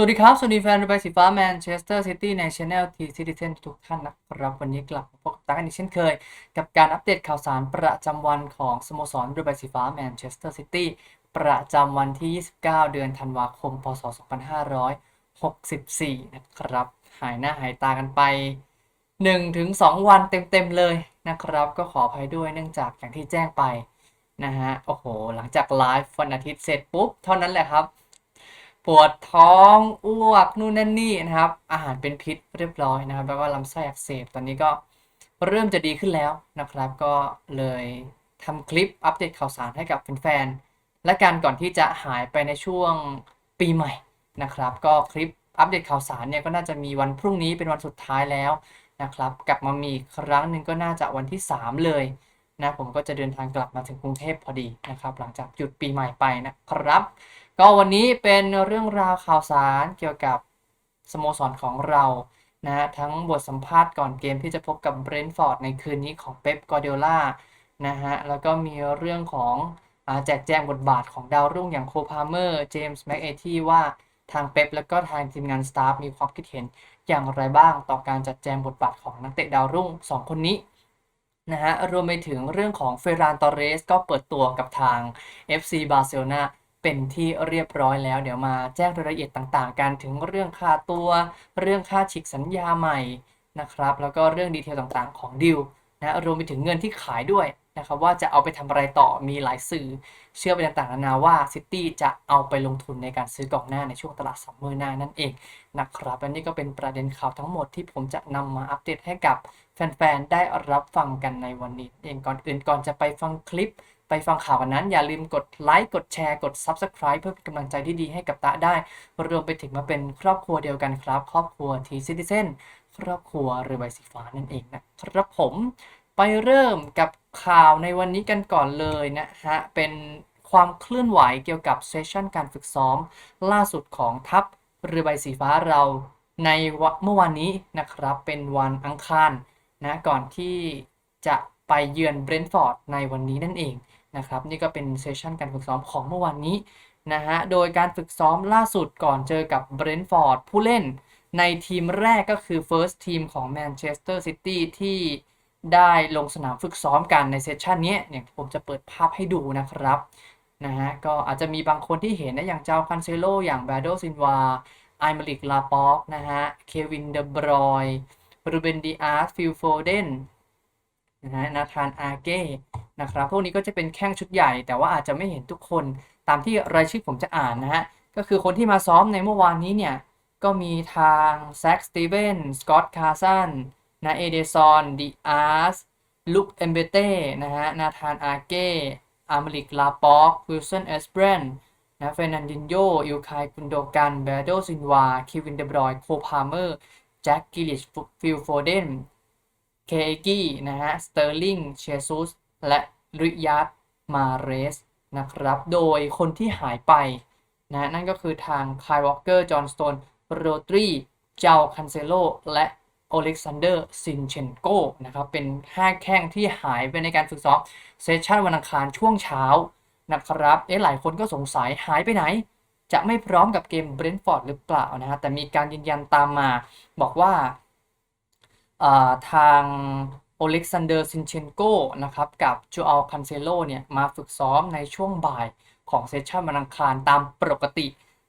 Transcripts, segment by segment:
สวัสดีครับ สวัสดีแฟนระบายสีฟ้าแมนเชสเตอร์ซิตี้ในช anel T Citizen ทุกท่านนะครับ วันนี้กลับมาพบกับตากันอีกเช่นเคย กับการอัปเดตข่าวสารประจำวันของสโมสรระบายสีฟ้าแมนเชสเตอร์ซิตี้ประจำวันที่ 29 เดือนธันวาคม พศ 2564 นะครับ หายหน้าหายตากันไป 1-2 วันเต็มๆเลยนะครับ ก็ขออภัยด้วยเนื่องจากอย่างที่แจ้งไปนะฮะ โอ้โห หลังจากไลฟ์วันอาทิตย์เสร็จปุ๊บ เท่านั้นแหละครับ ปวดท้องอ้วกนู่นนั่นนี่นะครับ อาหารเป็นพิษเรียบร้อยนะครับ แล้วก็ลำไส้อักเสบตอนนี้ก็เริ่มจะดีขึ้นแล้วนะครับ ก็เลยทำคลิปอัปเดตข่าวสารให้กับแฟนๆและการก่อนที่จะหายไปในช่วงปีใหม่นะครับ ก็คลิปอัปเดตข่าวสารเนี่ยก็น่าจะมีวันพรุ่งนี้เป็นวันสุดท้ายแล้วนะครับ กลับมามีครั้งหนึ่งก็น่าจะวันที่ 3 เลยนะผมก็จะเดินทางกลับมาถึงกรุงเทพพอดีนะครับ หลังจากหยุดปีใหม่ไปนะครับ ก็วันนี้เป็นเรื่องราวข่าวสารเกี่ยวกับสโมสรของเรานะฮะทั้งบทสัมภาษณ์ก่อนเกมที่จะพบกับเบรนท์ฟอร์ดในคืนนี้ของเป๊ปกอร์เดล่านะฮะแล้วก็มีเรื่องของอแจกแจงบทบาทของดาวรุ่งอย่างโคพาเมอร์เจมส์แม็กเอที่ว่าทางเป๊ปแล้วก็ทางทีมงานสตาฟมีความคิดเห็นอย่างไรบ้างต่อการจัดแจงบทบาทของนักเตะดาวรุ่ง 2 คนนี้นะฮะรวมไปถึงเรื่องของเฟรานตอเรสก็เปิดตัวกับทาง FC บาร์เซโลนา เป็นที่เรียบร้อยแล้ว เดี๋ยวมาแจ้งรายละเอียดต่างๆ กันถึงเรื่องค่าตัว เรื่องค่าฉีกสัญญาใหม่นะครับ แล้วก็เรื่องดีเทลต่างๆ ของดิวนะรวมไปถึงเงินที่ขายด้วยนะครับว่าจะเอาไปทำอะไรต่อมีหลายสื่อ เชื่อไปต่างๆนานาว่าซิตี้จะเอาไปลงทุนในการซื้อกองหน้าในช่วงตลาดซัมเมอร์หน้านั่นเองนะครับและนี่ก็เป็นประเด็นข่าวทั้งหมดที่ผมจะนำมาอัปเดตให้กับแฟนๆ ได้รับฟังกันในวันนี้ เองก่อนอื่นก่อนจะไปฟังคลิป ไปฟังข่าววันนั้น อย่าลืมกดไลค์กดแชร์กด Subscribe เพื่อเป็นกำลังใจที่ดีให้กับตาได้ รวมไปถึงมาเป็นครอบครัวเดียวกันครับ ครอบครัวทีซิติเซนครอบครัวเรือใบสีฟ้านั่นเองนะครับผมไปเริ่มกับข่าวในวันนี้กันก่อนเลยนะฮะเป็นความเคลื่อนไหวเกี่ยวกับเซสชั่นการฝึกซ้อม ล่าสุดของทัพเรือใบสีฟ้าเราในเมื่อวานนี้นะครับเป็นวันอังคารนะก่อนที่จะไปเยือนเบรนท์ฟอร์ดในวันนี้นั่นเอง นะครับนี่ก็เป็นเซสชันการฝึกซ้อมของเมื่อวานนี้นะฮะโดยการฝึกซ้อมล่าสุดก่อนเจอกับเบรนท์ฟอร์ดผู้เล่นในทีมแรกก็คือ First Team ของแมนเชสเตอร์ซิตี้ที่ได้ลงสนามฝึกซ้อมกันในเซสชันนี้เนี่ยผมจะเปิดภาพให้ดูนะครับนะฮะก็อาจจะมีบางคนที่เห็นนะอย่างเจ้าคันเซโลอย่างแบโดซินวาไอมาริกลาป็อกนะฮะเควินเดบรอยรูเบนดีอาร์ฟิลโฟเดน นะฮะนาธานอาเก้นะครับพวกนี้ก็จะเป็นแข้งชุดใหญ่ แต่ว่าอาจจะไม่เห็นทุกคนตามที่รายชื่อผมจะอ่านนะฮะก็คือคนที่มาซ้อมในเมื่อวานนี้เนี่ย ก็มีทางแซ็กสตีเวนสกอตคาร์สันนะเอเดซอนดิอาร์สลุคเอมเบเต้นะฮะนาธานอาเก้อาร์มลิกลาป็อกวิลสันเอสเบรนนะเฟรนันดินโยอิลคายกุนโดกันเบโดซินวา คิวินเดบรอย โคพาเมอร์ แจ็คกิลิชฟิลโฟเดน เคกี้นะฮะสเตอร์ลิงเชซุสและริยัตมาเรสนะครับ โดยคนที่หายไปนะนั่นก็คือทางคายวอลเกอร์ จอห์นสโตน โรตรีเจ้าคันเซโล และโอเล็กซานเดอร์ ซินเชนโกนะครับ เป็น 5 แข้งที่หายไปในการฝึกซ้อมเซสชันวันอังคารช่วงเช้านะครับ เอ๊ะหลายคนก็สงสัยหายไปไหน จะไม่พร้อมกับเกมเบรนท์ฟอร์ดหรือเปล่านะฮะ แต่มีการยืนยันตามมา บอกว่า ทางโอเล็กซานเดอร์ซินเชนโกนะครับกับจูอัลคันเซโลเนี่ยมาฝึกซ้อมในช่วงบ่ายของเซสชันวันอังคารตามปกติ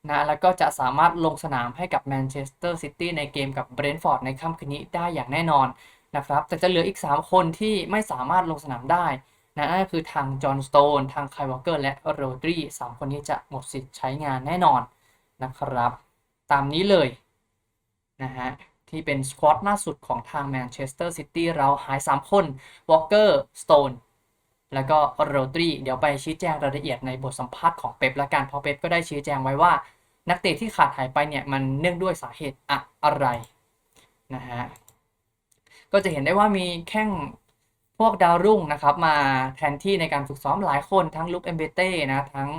นะแล้วก็จะสามารถลงสนามให้กับแมนเชสเตอร์ซิตี้ในเกมกับเบรนท์ฟอร์ดในค่ำคืนนี้ได้อย่างแน่นอนนะครับแต่จะเหลืออีก 3 คนที่ไม่สามารถลงสนามได้นะนั่นก็คือทางจอห์นสโตนทางไคลวอลเกอร์และโรดรีสามคนนี้จะหมดสิทธิ์ใช้งานแน่นอนนะครับ ตามนี้เลยนะฮะ ที่เป็นสควอตล่าสุดของทางแมนเชสเตอร์ซิตี้เราหาย 3 คนวอลเกอร์สโตนแล้วก็โรดรีเดี๋ยวไปชี้แจงรายละเอียดในบทสัมภาษณ์ของเป๊ปละกันเพราะเป๊ปก็ได้ชี้แจงไว้ว่า นักเตะที่ขาดหายไปเนี่ยมันเนื่องด้วยสาเหตุอะไรนะฮะก็จะเห็นได้ว่ามีแข้งพวกดาวรุ่งนะครับ มาแทนที่ในการฝึกซ้อมหลายคนทั้งลุคเอมเบเต้นะ ทั้ง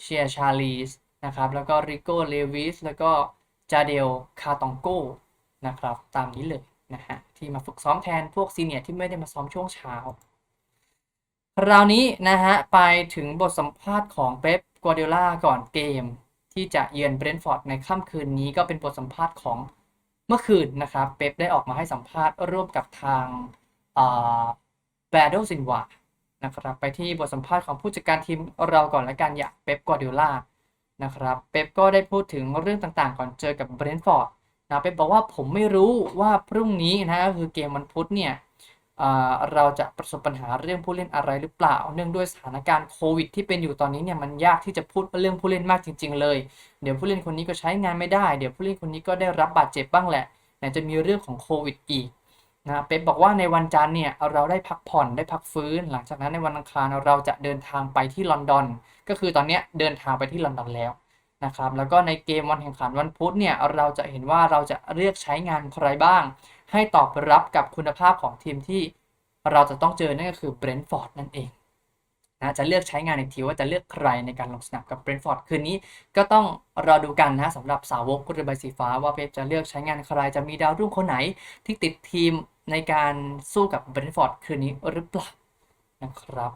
เชียร์ชาลีสนะครับ แล้วก็ริโก้เลวิสแล้วก็จาเดลคาตองโก นะครับ ตามนี้เลยนะฮะที่มาฝึกซ้อมแทนพวกซีเนียร์ที่ไม่ได้มาซ้อมช่วงเช้าคราวนี้นะฮะไปถึงบทสัมภาษณ์ของเป๊ปกัวเดล่าก่อนเกม ที่จะเยือนเบรนท์ฟอร์ดในค่ำคืนนี้ก็เป็นบทสัมภาษณ์ของเมื่อคืนนะครับ เป๊ปได้ออกมาให้สัมภาษณ์ร่วมกับทางแบรโดซินวานะครับไปที่บทสัมภาษณ์ของผู้จัดการทีมเราก่อนละกันอย่างเป๊ปกัวาร์ดิโอลานะครับเป๊ปก็ได้พูดถึงเรื่องต่างๆ ก่อนเจอกับเบรนท์ฟอร์ด นะเป๊ปบอกว่าผมไม่รู้ว่าพรุ่งนี้นะก็คือเกมวันพุธเนี่ยเราจะประสบปัญหาเรื่องผู้เล่นอะไรหรือเปล่า เนื่องด้วยสถานการณ์โควิดที่เป็นอยู่ตอนนี้เนี่ยมันยากที่จะพูดเรื่องผู้เล่นมากจริง ๆ เลย เดี๋ยวผู้เล่นคนนี้ก็ใช้งานไม่ได้ เดี๋ยวผู้เล่นคนนี้ก็ได้รับบาดเจ็บบ้างแหละไหนจะมีเรื่องของโควิดอีกนะเป๊ปบอกว่าในวันจันทร์เนี่ยเราได้พักผ่อนได้พักฟื้น หลังจากนั้นในวันอังคารเราจะเดินทางไปที่ลอนดอน ก็คือตอนนี้เดินทางไปที่ลอนดอนแล้ว นะครับแล้วก็ในเกมวันแข่งขันวันพุธเนี่ยเราจะเห็นว่าเราจะเลือกใช้งานใครบ้าง ให้ตอบรับกับคุณภาพของทีมที่เราจะต้องเจอนั่นก็คือเบรนท์ฟอร์ดนั่นเองนะจะเลือกใช้งานอีกทีว่าจะเลือกใครในการลงสนามกับเบรนท์ฟอร์ดคืนนี้ก็ต้องรอดูกันนะสำหรับสาวกกุเรือใบสีฟ้า ว่าเป๊ปจะเลือกใช้งานใครจะมีดาวรุ่งคนไหนที่ติดทีมในการสู้กับเบรนท์ฟอร์ดคืนนี้หรือเปล่านะครับ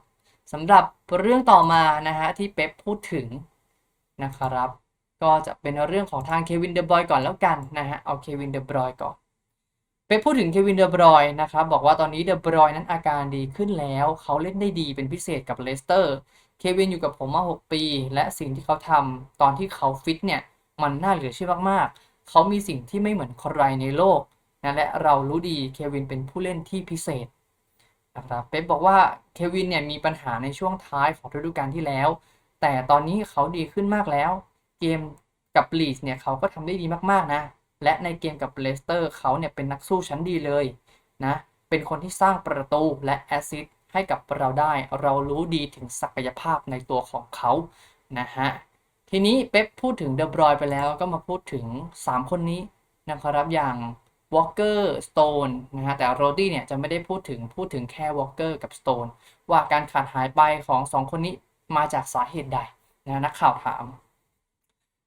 สำหรับเรื่องต่อมานะฮะที่เป๊ปพูดถึง นะครับ ก็จะเป็นเรื่องของทางเควินเดอบรอยก่อนแล้วกันนะฮะเอาเควินเดอบรอยก่อนไปพูดถึงเควินเดอบรอยนะครับบอกว่าตอนนี้เดอบรอยนั้นอาการดีขึ้นแล้ว เขาเล่นได้ดีเป็นพิเศษกับเลสเตอร์เควินอยู่กับผมมา 6 ปี และสิ่งที่เขาทำตอนที่เขาฟิตเนี่ย มันน่าเหลือเชื่อมากๆ เขามีสิ่งที่ไม่เหมือนใครในโลกนะและเรารู้ดีเควินเป็นผู้เล่นที่พิเศษนะครับเป๊ปบอกว่าเควินเนี่ยมีปัญหาในช่วงท้ายของฤดูกาลที่แล้ว แต่ตอนนี้เขาดีขึ้นมากแล้ว เกมกับลีดเนี่ยเขาก็ทำได้ดีมากๆนะ และในเกมกับเลสเตอร์เขาเนี่ยเป็นนักสู้ชั้นดีเลยนะ เป็นคนที่สร้างประตูและแอสซิสต์ให้กับเราได้ เรารู้ดีถึงศักยภาพในตัวของเขานะฮะ ทีนี้เป๊ปพูดถึงเดบรอยไปแล้วก็มาพูดถึง 3 คนนี้นะครับอย่างวอลเกอร์สโตนนะฮะแต่โรดี้เนี่ยจะไม่ได้พูดถึงพูดถึงแค่วอลเกอร์กับสโตนว่าการขาดหายไปของ 2 คนนี้ มาจากสาเหตุใดนะนักข่าวถาม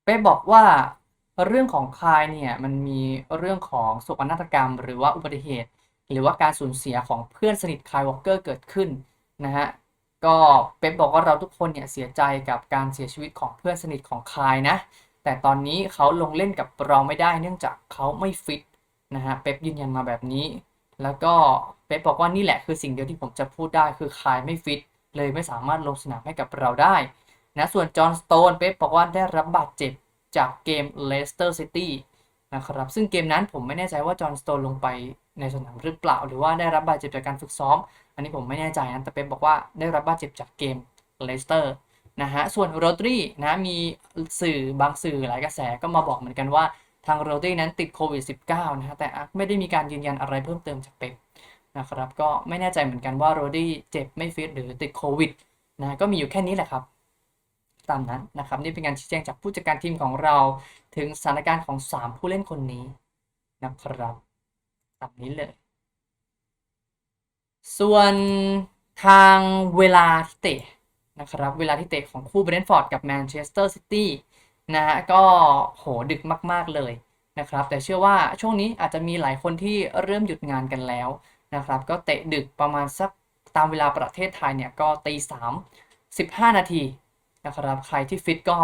เป๊ปบอกว่าเรื่องของคายเนี่ยมันมีเรื่องของโศกนาฏกรรม หรือว่าอุบัติเหตุ หรือว่าการสูญเสียของเพื่อนสนิทคายวอลเกอร์เกิดขึ้นนะฮะก็เป๊ปบอกว่าเราทุกคนเนี่ยเสียใจกับการเสียชีวิตของเพื่อนสนิทของคายนะ แต่ตอนนี้เขาลงเล่นกับเราไม่ได้เนื่องจากเขาไม่ฟิตนะฮะเป๊ปยืนยันมาแบบนี้ แล้วก็เป๊ปบอกว่านี่แหละคือสิ่งเดียวที่ผมจะพูดได้คือคายไม่ฟิต เลยไม่สามารถลงสนามให้กับเราได้นะส่วนจอห์นสโตนเป๊ปบอกว่าได้รับบาดเจ็บจากเกมเลสเตอร์ซิตี้นะครับซึ่งเกมนั้นผมไม่แน่ใจว่าจอห์นสโตนลงไปในสนามหรือเปล่า หรือว่าได้รับบาดเจ็บจากการฝึกซ้อม อันนี้ผมไม่แน่ใจนะแต่เป๊ปบอกว่าได้รับบาดเจ็บจากเกมเลสเตอร์นะฮะส่วนโรดรีนะมีสื่อบางสื่อหลายกระแสก็มาบอกเหมือนกันว่าทางโรดรีนั้นติดโควิด -19 นะฮะแต่ไม่ได้มีการยืนยันอะไรเพิ่มเติมจากเป๊ป นะครับ ก็ไม่แน่ใจเหมือนกันว่าโรดรีเจ็บไม่ฟิตหรือติดโควิดนะก็มีอยู่แค่นี้แหละครับ ตามนั้นนะครับ นี่เป็นการชี้แจงจากผู้จัดการทีมของเรา ถึงสถานการณ์ของ 3 ผู้เล่นคนนี้นะครับตามนี้เลย ส่วนทางเวลาที่เตะนะครับเวลาที่เตะของคู่เบรนท์ฟอร์ดกับแมนเชสเตอร์ซิตี้นะฮะก็โหดึกมาก ๆ เลยนะครับ แต่เชื่อว่าช่วงนี้อาจจะมีหลายคนที่เริ่มหยุดงานกันแล้ว นะครับ ก็เตะดึกประมาณสักตามเวลาประเทศไทยเนี่ยก็ตีสามสิบห้านาทีนะครับ ใครที่ฟิตก็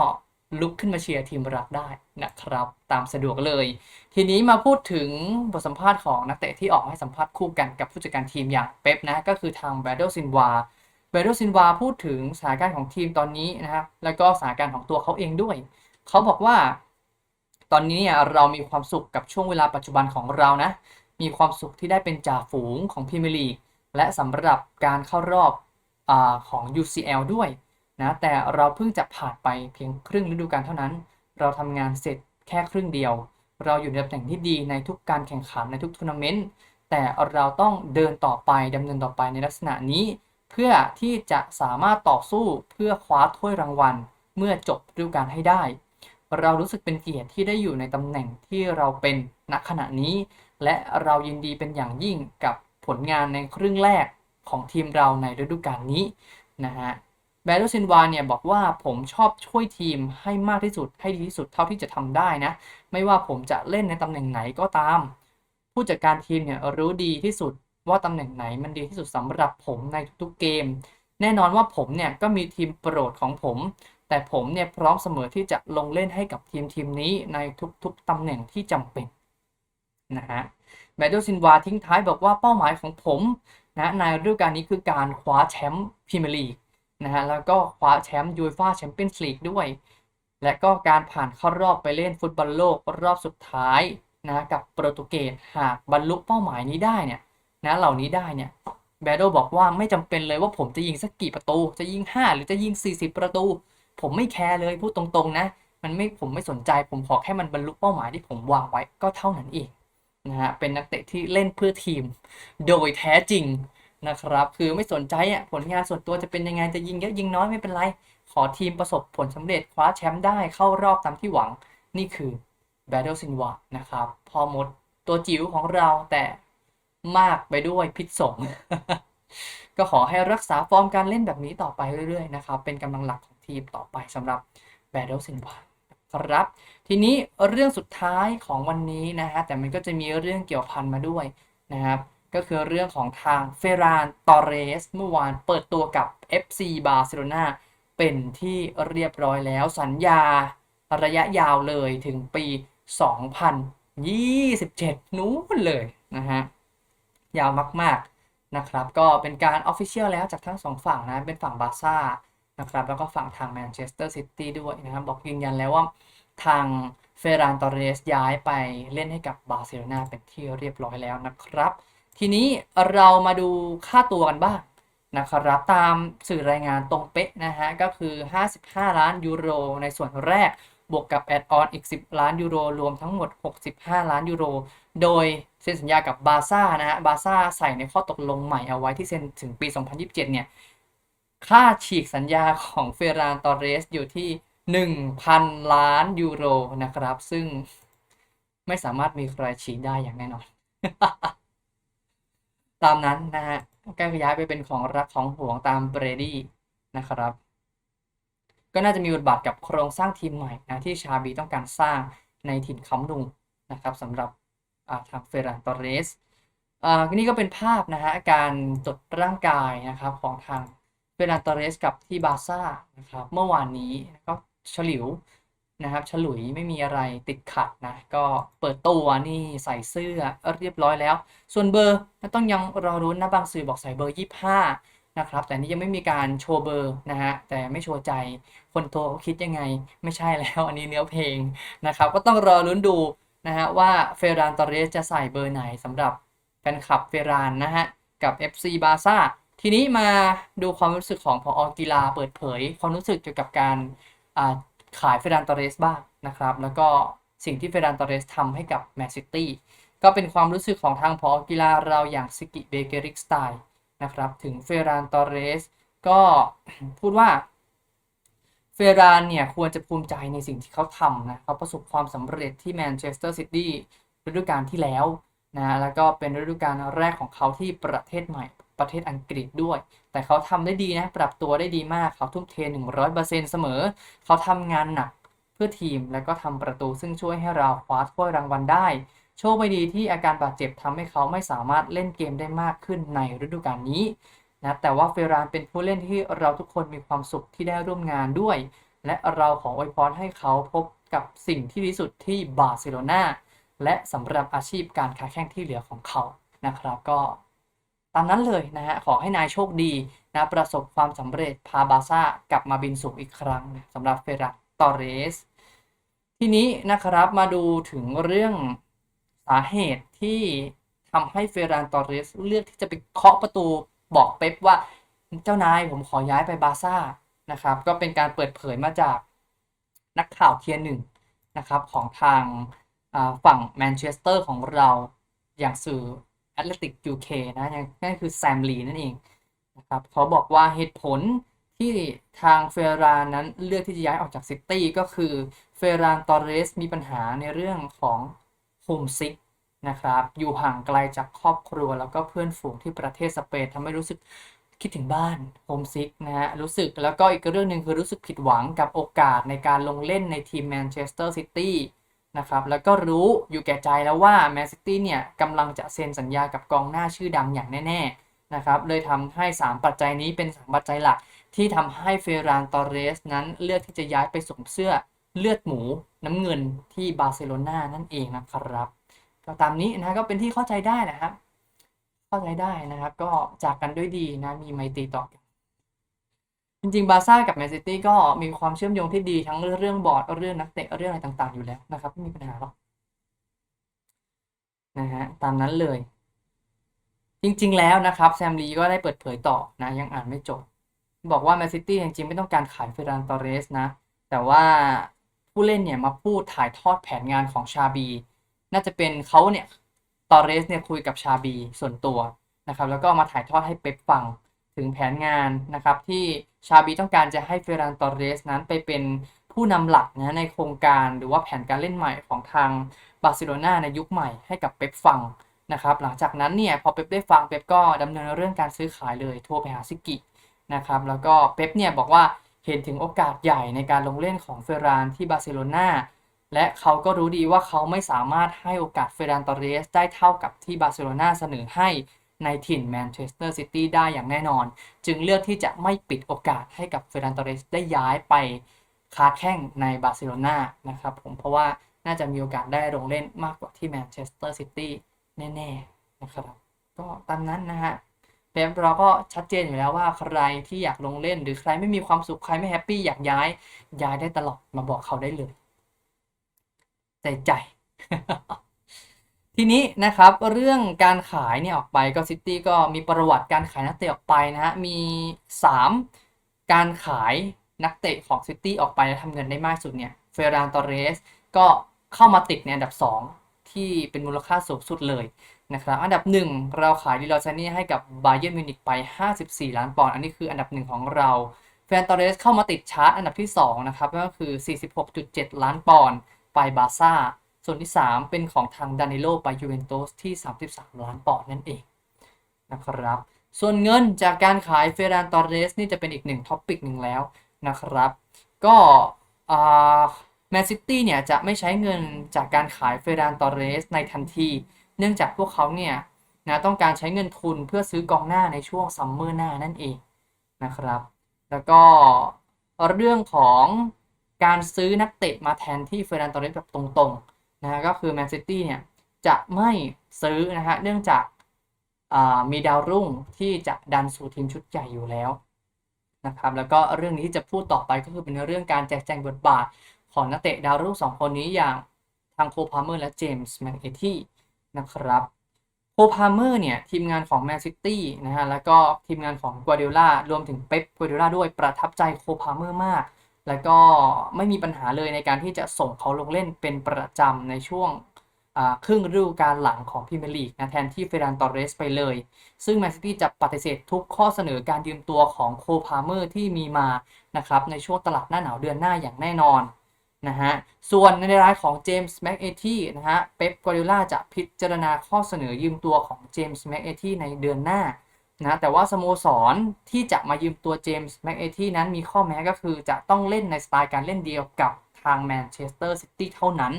ลุกขึ้นมาเชียร์ทีมรักได้นะครับ ตามสะดวกเลย ทีนี้มาพูดถึงบทสัมภาษณ์ของนักเตะที่ออกให้สัมภาษณ์คู่กันกับผู้จัดการทีมอย่างเป๊ปนะ ก็คือทางแบดเดิลซินวาแบดเดิลซินวาพูดถึงสถานการณ์ของทีมตอนนี้นะครับแล้วก็สถานการณ์ของตัวเขาเองด้วย เขาบอกว่า ตอนนี้เนี่ยเรามีความสุขกับช่วงเวลาปัจจุบันของเรานะ มีความสุขที่ได้เป็นจ่าฝูงของพรีเมียร์ลีกและสำหรับการเข้ารอบอของ UCL ด้วยนะแต่เราเพิ่งจะผ่านไปเพียงครึ่งฤดูกาลเท่านั้น เราทำงานเสร็จแค่ครึ่งเดียว เราอยู่ในตำแหน่งที่ดีในทุกการแข่งขันในทุกทัวร์นาเมนต์แต่เราต้องเดินต่อไปดำเนินต่อไปในลักษณะนี้ เพื่อที่จะสามารถต่อสู้เพื่อคว้าถ้วยรางวัล เมื่อจบฤดูกาลให้ได้ เรารู้สึกเป็นเกียรติที่ได้อยู่ในตำแหน่งที่เราเป็นณขณะนี้ และเรายินดีเป็นอย่างยิ่งกับผลงานในครึ่งแรกของทีมเราในฤดูกาลนี้นะฮะแบรดซินวาเนี่ยบอกว่าผมชอบช่วยทีมให้มากที่สุดให้ดีที่สุดเท่าที่จะทำได้นะ ไม่ว่าผมจะเล่นในตำแหน่งไหนก็ตาม ผู้จัดการทีมเนี่ยรู้ดีที่สุดว่าตำแหน่งไหนมันดีที่สุดสำหรับผมในทุกๆเกม แน่นอนว่าผมเนี่ยก็มีทีมโปรดของผม แต่ผมเนี่ยพร้อมเสมอที่จะลงเล่นให้กับทีมทีมนี้ในทุกๆตำแหน่งที่จำเป็น นะฮะแบดโดซินวาทิ้งท้ายบอกว่าเป้าหมายของผมนะในฤดูกาลนี้คือการคว้าแชมป์พรีเมียร์ลีกนะฮะแล้วก็คว้าแชมป์ยูฟ่าแชมเปี้ยนส์ลีกด้วย และก็การผ่านเข้ารอบไปเล่นฟุตบอลโลกรอบสุดท้ายนะกับโปรตุเกสหากบรรลุเป้าหมายนี้ได้เนี่ยนะเหล่านี้ได้เนี่ยแบดโดบอกว่าไม่จำเป็นเลยว่าผมจะยิงสักกี่ประตู จะยิง 5 หรือจะยิง 40 ประตู ผมไม่แคร์เลยพูดตรงๆนะ มันไม่ผมไม่สนใจผมขอแค่มันบรรลุเป้าหมายที่ผมวางไว้ก็เท่านั้นเอง นะฮะเป็นนักเตะที่เล่นเพื่อทีม โดยแท้จริงนะครับ คือไม่สนใจอะผลงานส่วนตัวจะเป็นยังไงจะยิงเยอะยิงน้อยไม่เป็นไร ขอทีมประสบผลสำเร็จคว้าแชมป์ได้เข้ารอบตามที่หวังนี่คือ Battle s i n w a นะครับพอหมดตัวจิ๋วของเราแต่มากไปด้วยพิษสงก็ขอให้รักษาฟอร์มการเล่นแบบนี้ต่อไปเรื่อยๆนะครับ เป็นกำลังหลักของทีมต่อไปสำหรับ Battle s i n w a ครับ ทีนี้เรื่องสุดท้ายของวันนี้นะฮะแต่มันก็จะมีเรื่องเกี่ยวพันมาด้วยนะครับก็คือเรื่องของทางเฟรานตอเรสเมื่อวานเปิดตัวกับ FC บาร์เซโลนาเป็นที่เรียบร้อยแล้วสัญญาระยะยาวเลยถึงปี 2027 นู้นเลยนะฮะยาวมากๆนะครับก็เป็นการออฟฟิเชียลแล้วจากทั้งสองฝั่งนะเป็นฝั่งบาร์ซ่า นะครับแล้วก็ฝั่งทางแมนเชสเตอร์ซิตี้ด้วยนะครับ บอกยืนยันแล้วว่าทางเฟรานตอรเรสย้ายไปเล่นให้กับบาร์เซโลนาเป็นที่เรียบร้อยแล้วนะครับ ทีนี้เรามาดูค่าตัวกันบ้างนะครับตามสื่อรายงานตรงเป๊ะนะฮะก็คือ 55 ล้านยูโรในส่วนแรกบวกกับแอดออนอีก 10 ล้านยูโรรวมทั้งหมด 65 ล้านยูโร โดยเซ็นสัญญากับบาซ่านะฮะบาซ่าใส่ในข้อตกลงใหม่เอาไว้ที่เซ็นถึงปี 2027 เนี่ย ค่าฉีกสัญญาของเฟรานตอเรสอยู่ที่ 1,000 ล้านยูโรนะครับ ซึ่งไม่สามารถมีใครฉีกได้อย่างแน่นอน ตามนั้นนะฮะก็ย้ายไปเป็นของรักของห่วงตามเบรดี้นะครับ ก็น่าจะมีบทบาทกับโครงสร้างทีมใหม่นะที่ชาบีต้องการสร้างในถิ่นคำนุงนะครับสำหรับทางเฟรานตอเรสอ่านี่ก็เป็นภาพนะฮะการจดร่างกายนะครับของทาง เฟรานตอเรสกับที่บาซ่านะครับเมื่อวานนี้ก็ฉลิวนะครับฉลุยไม่มีอะไรติดขัดนะ ก็เปิดตัวนี่ใส่เสื้อเรียบร้อยแล้ว ส่วนเบอร์ต้องยังรอรุ้นนะบางสื่อบอกใส่เบอร์ 25 นะครับ แต่นี่ยังไม่มีการโชว์เบอร์นะฮะแต่ไม่โชว์ใจคนโตเขาคิดยังไงไม่ใช่แล้วอันนี้เนื้อเพลงนะครับ ก็ต้องรอรุ้นดูนะฮะว่าเฟรานตอเรสจะใส่เบอร์ไหนสำหรับแฟนคลับเฟรานนะฮะกับ FC บาซ่า ทีนี้มาดูความรู้สึกของพออกีฬาเปิดเผย ความรู้สึกเกี่ยวกับการขายเฟรานตอเรสบ้างนะครับ แล้วก็สิ่งที่เฟรานตอเรสทำให้กับแมนซิตี้ก็เป็นความรู้สึกของทางพออกีฬาเราอย่างซิกิเบเกริกสไตล์นะครับ ถึงเฟรานตอเรสก็พูดว่าเฟรานเนี่ยควรจะภูมิใจในสิ่งที่เขาทำนะเขาประสบความสำเร็จที่แมนเชสเตอร์ซิตี้ฤดูกาลที่แล้วนะแล้วก็เป็นฤดูกาลแรกของเขาที่ประเทศใหม่ ประเทศอังกฤษด้วย แต่เขาทำได้ดีนะ ปรับตัวได้ดีมากเขาทุ่มเท 100%เสมอ เขาทำงานหนักเพื่อทีมแล้วก็ทำประตูซึ่งช่วยให้เราคว้าถ้วยรางวัลได้ โชคไม่ดีที่อาการบาดเจ็บทำให้เขาไม่สามารถเล่นเกมได้มากขึ้นในฤดูกาลนี้นะแต่ว่าเฟรานเป็นผู้เล่นที่เราทุกคนมีความสุขที่ได้ร่วมงานด้วย และเราขออวยพรให้เขาพบกับสิ่งที่ดีสุดที่บาร์เซโลนาและสำหรับอาชีพการค้าแข่งที่เหลือของเขานะครับก็ ตามนั้นเลยนะฮะขอให้นายโชคดีนะประสบความสำเร็จพาบาซ่ากลับมาบินสูงอีกครั้งสำหรับเฟรัตตอเรส ทีนี้นะครับมาดูถึงเรื่องสาเหตุที่ทำให้เฟรานตอเรสเลือกที่จะไปเคาะประตูบอกเป๊ปว่าเจ้านายผมขอย้ายไปบาซ่านะครับก็เป็นการเปิดเผยมาจากนักข่าวเทียร์หนึ่งนะครับของทางฝั่งแมนเชสเตอร์ของเราอย่างสื่อ Athletic UK นะนั่นคือแซมลีนั่นเองนะครับเขาบอกว่าเหตุผลที่ทางเฟรานนั้นเลือกที่จะย้ายออกจากซิตี้ก็คือเฟรานตอเรสมีปัญหาในเรื่องของโฮมซิกนะครับ อยู่ห่างไกลจากครอบครัวแล้วก็เพื่อนฝูงที่ประเทศสเปนทำให้รู้สึกคิดถึงบ้านโฮมซิกนะฮะรู้สึกแล้วก็อีกเรื่องหนึ่งคือรู้สึกผิดหวังกับโอกาสในการลงเล่นในทีมแมนเชสเตอร์ซิตี้ นะครับแล้วก็รู้อยู่แก่ใจแล้วว่าแมนซิตี้เนี่ยกำลังจะเซ็นสัญญากับกองหน้าชื่อดังอย่างแน่ๆนะครับเลยทำให้ 3 ปัจจัยนี้เป็น3ปัจจัยหลัก ที่ทำให้เฟรานตอเรสนั้นเลือกที่จะย้ายไปสวมเสื้อเลือดหมูน้ำเงินที่บาร์เซโลนานั่นเองนะครับก็ตามนี้นะก็เป็นที่เข้าใจได้นะครับ เข้าใจได้นะครับ ก็จากกันด้วยดีนะมีไมตรีต่อกัน จริงๆ บาซ่ากับแมนซิตี้ก็มีความเชื่อมโยงที่ดีทั้งเรื่องบอร์ดเรื่องนักเตะเรื่องอะไรต่าง ๆ อยู่แล้วนะครับไม่มีปัญหาหรอกนะฮะตามนั้นเลย จริง ๆ แล้วนะครับ แซมลีก็ได้เปิดเผยต่อนะ ยังอ่านไม่จบ บอกว่าแมนซิตี้จริงๆ ไม่ต้องการขายเฟรานตอเรสนะ แต่ว่าผู้เล่นเนี่ยมาพูดถ่ายทอดแผนงานของชาบี น่าจะเป็นเขาเนี่ยตอเรสเนี่ยคุยกับชาบีส่วนตัวนะครับ แล้วก็มาถ่ายทอดให้เป๊ปฟัง ถึงแผนงานนะครับที่ชาบีต้องการจะให้เฟรนตอเรสนั้นไปเป็นผู้นำหลักนะในโครงการหรือว่าแผนการเล่นใหม่ของทางบาร์เซโลนาในยุคใหม่ให้กับเป๊ปฟังนะครับหลังจากนั้นเนี่ยพอเป๊ปได้ฟังเป๊ปก็ดำเนินเรื่องการซื้อขายเลยโทรไปหาซิกินะครับแล้วก็เป๊ปเนี่ยบอกว่าเห็นถึงโอกาสใหญ่ในการลงเล่นของเฟรานที่บาร์เซโลนาและเขาก็รู้ดีว่าเขาไม่สามารถให้โอกาสเฟรานตอเรสได้เท่ากับที่บาร์เซโลนาเสนอให้ ในถิ่นแมนเชสเตอร์ซิตี้ได้อย่างแน่นอน จึงเลือกที่จะไม่ปิดโอกาสให้กับเฟรานตเรสได้ย้ายไปค้าแข้งในบาร์เซโลนานะครับผมเพราะว่าน่าจะมีโอกาสได้ลงเล่นมากกว่าที่แมนเชสเตอร์ซิตี้แน่ๆนะครับก็ตามนั้นนะฮะเป๊ปเราก็ชัดเจนอยู่แล้วว่าใครที่อยากลงเล่น หรือใครไม่มีความสุขใครไม่แฮปปี้อยากย้ายย้ายได้ตลอดมาบอกเขาได้เลย ใจใจ ทีนี้นะครับเรื่องการขายเนี่ยออกไปก็ซิตี้ก็มีประวัติการขายนักเตะออกไปนะฮะมี 3 การขายนักเตะของซิตี้ออกไปแล้วทำเงินได้มากสุดเนี่ยเฟรานตอเรสก็เข้ามาติดในอันดับ 2 ที่เป็นมูลค่าสูงสุดเลยนะครับอันดับ 1 เราขายดิลอซานี่ให้กับบาเยิร์มิวนิกไป 54 ล้านปอนด์อันนี้คืออันดับ 1 ของเราแฟรนตอเรสเข้ามาติดชาร์ตอันดับที่2นะครับก็คือ 46.7 ล้านปอนด์ไปบาร์ซ่า ส่วนที่ 3 เป็นของทางดานิโลไปยูเวนตุสที่ 33 ล้านปอนด์นั่นเองนะครับ ส่วนเงินจากการขายเฟรานตอเรสนี่จะเป็นอีกหนึ่งท็อปิกหนึ่งแล้วนะครับ ก็แมนซิตี้เนี่ยจะไม่ใช้เงินจากการขายเฟรานตอเรสในทันที เนื่องจากพวกเขาเนี่ยนะต้องการใช้เงินทุนเพื่อซื้อกองหน้าในช่วงซัมเมอร์หน้านั่นเองนะครับ แล้วก็เรื่องของการซื้อนักเตะมาแทนที่เฟรานตอเรสแบบตรงๆ นะก็คือแมนซิตี้เนี่ยจะไม่ซื้อนะฮะเนื่องจากมีดาวรุ่งที่จะดันสู่ทีมชุดใหญ่อยู่แล้วนะครับแล้วก็เรื่องนี้ที่จะพูดต่อไปก็คือเป็นเรื่องการแจกแจงบทบาทของนักเตะดาวรุ่งสองคนนี้อย่างทางโคพาเมอร์และเจมส์แมนเอที่นะครับโคพาเมอร์เนี่ยทีมงานของแมนซิตี้นะฮะแล้วก็ทีมงานของกัวเดล่ารวมถึงเป๊ปกัวเดล่าด้วยประทับใจโคพาเมอร์มาก แล้วก็ไม่มีปัญหาเลยในการที่จะส่งเขาลงเล่นเป็นประจำในช่วงครึ่งฤดูกาลหลังของพรีเมียร์ลีกนะแทนที่เฟรานตอรเรสไปเลย ซึ่งแมนซิตี้จะปฏิเสธทุกข้อเสนอการยืมตัวของโคพาเมอร์ที่มีมานะครับในช่วงตลาดหน้าหนาวเดือนหน้าอย่างแน่นอนนะฮะส่วนในรายของเจมส์แม็กเอทีนะฮะเป๊ปกัวดิโอลาจะพิจารณาข้อเสนอยืมตัวของเจมส์แม็กเอทีในเดือนหน้า นะแต่ว่าสโมสรที่จะมายืมตัวเจมส์แม็กเอทีนั้นมีข้อแม้ก็คือจะต้องเล่นในสไตล์การเล่นเดียวกับทางแมนเชสเตอร์ซิตี้เท่านั้น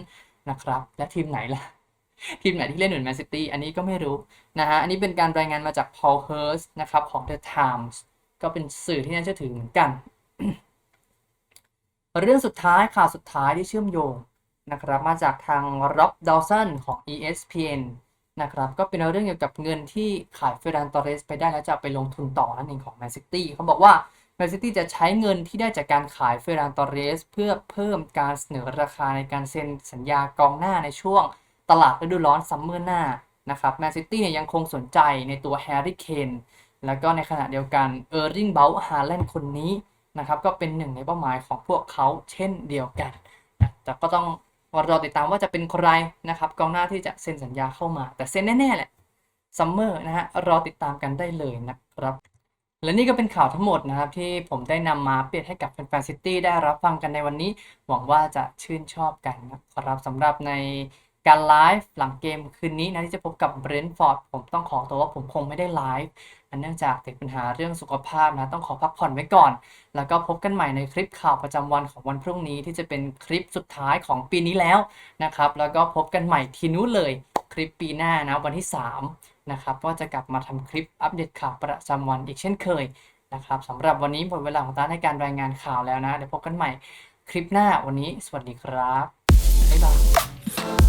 นะครับ และทีมไหนล่ะ ทีมไหนที่เล่นเหมือนแมนซิตี้อันนี้ก็ไม่รู้นะฮะอันนี้เป็นการรายงานมาจาก Paul Hurst นะครับของ The Times ก็เป็นสื่อที่น่าเชื่อถือเหมือนกัน เรื่องสุดท้ายข่าวสุดท้ายที่เชื่อมโยงนะครับมาจากทาง Rob Dawson ของ ESPN นะครับก็เป็นเรื่องเกี่ยวกับเงินที่ขายเฟรานตอเรสไปได้แล้วจะไปลงทุนต่อนั่นเองของแมนซิตี้เขาบอกว่าแมนซิตี้จะใช้เงินที่ได้จากการขายเฟรานตอเรส เพื่อเพิ่มการเสนอราคาในการเซ็นสัญญากองหน้าในช่วงตลาดฤดูร้อนซัมเมอร์หน้านะครับแมนซิตี้เนี่ยยังคงสนใจในตัวแฮร์รี่เคนแล้วก็ในขณะเดียวกันเออร์ริงเบลฮาแลนด์คนนี้นะครับก็เป็นหนึ่งในเป้าหมายของพวกเขาเช่นเดียวกันนะแต่ก็ต้อง รอติดตามว่าจะเป็นใครนะครับกองหน้าที่จะเซ็นสัญญาเข้ามา แต่เซ็นแน่ๆแหละซัมเมอร์นะฮะรอติดตามกันได้เลยนะครับ และนี่ก็เป็นข่าวทั้งหมดนะครับ ที่ผมได้นำมาเปรียบให้กับแฟนๆซิตี้ได้รับฟังกันในวันนี้ หวังว่าจะชื่นชอบกันนะครับสำหรับในการไลฟ์หลังเกมคืนนี้นะที่จะพบกับเบรนท์ฟอร์ดผมต้องขอตัวว่าผมคงไม่ได้ไลฟ์ เนื่องจากติดปัญหาเรื่องสุขภาพนะต้องขอพักผ่อนไว้ก่อน แล้วก็พบกันใหม่ในคลิปข่าวประจำวันของวันพรุ่งนี้ที่จะเป็นคลิปสุดท้ายของปีนี้แล้วนะครับ แล้วก็พบกันใหม่ทีนู้นเลยคลิปปีหน้านะวันที่ 3 นะครับว่าจะกลับมาทำคลิปอัปเดตข่าวประจำวันอีกเช่นเคยนะครับสำหรับวันนี้หมดเวลาของตาในการรายงานข่าวแล้วนะเดี๋ยวพบกันใหม่คลิปหน้าวันนี้ สวัสดีครับบ๊ายบาย